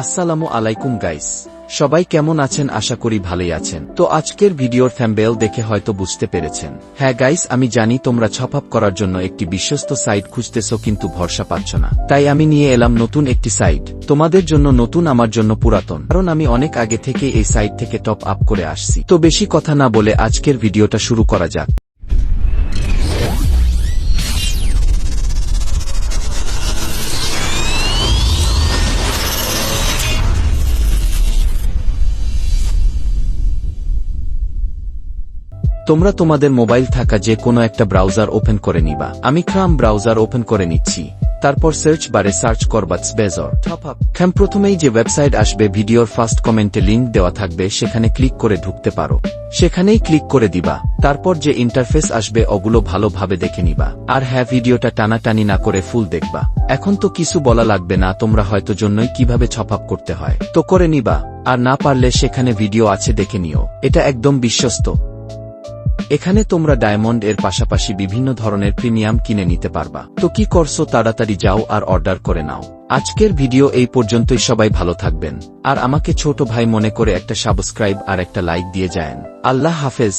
আসসালামু আলাইকুম গাইস সবাই কেমন আছেন? আশা করি ভালোই আছেন। তো আজকের ভিডিওর থ্যাম্বেল দেখে হয়তো বুঝতে পেরেছেন। হ্যাঁ গাইস আমি জানি তোমরা ছপাপ করার জন্য একটি বিশ্বস্ত সাইট খুঁজতেছো, কিন্তু ভরসা পাচ্ছ না। তাই আমি নিয়ে এলাম নতুন একটি সাইট তোমাদের জন্য নতুন, আমার জন্য পুরাতন। কারণ আমি অনেক আগে থেকে এই সাইট থেকে টপ আপ করে আসছি। তো বেশি কথা না বলে আজকের ভিডিওটা শুরু করা যাক। তোমরা তোমাদের মোবাইল থাকা যে কোনো একটা ব্রাউজার ওপেন করে নিবা। আমি ক্রাম ব্রাউজার ওপেন করে নিচ্ছি। তারপর সার্চ বারে সার্চ করবা খাম প্রথমেই যে ওয়েবসাইট আসবে ভিডিওর ফার্স্ট কমেন্টে লিংক দেওয়া থাকবে সেখানে ক্লিক করে ঢুকতে পারো। সেখানেই ক্লিক করে দিবা। তারপর যে ইন্টারফেস আসবে ওগুলো ভালোভাবে দেখে নিবা। আর হ্যাঁ ভিডিওটা টানাটানি না করে ফুল দেখবা। এখন তো কিছু বলা লাগবে না তোমরা হয়তো জন্যই কীভাবে ছপাপ করতে হয়। তো করে নিবা। আর না পারলে সেখানে ভিডিও আছে দেখে নিও। এটা একদম বিশ্বস্ত। এখানে তোমরা ডায়মন্ড এর পাশাপাশি বিভিন্ন ধরনের প্রিমিয়াম কিনে নিতে পারবা। তো কি করছ তাড়াতাড়ি যাও আর অর্ডার করে নাও। আজকের ভিডিও এই পর্যন্তই, সবাই ভালো থাকবেন। আর আমাকে ছোট ভাই মনে করে একটা সাবস্ক্রাইব আর একটা লাইক দিয়ে যায়েন। আল্লাহ হাফেজ।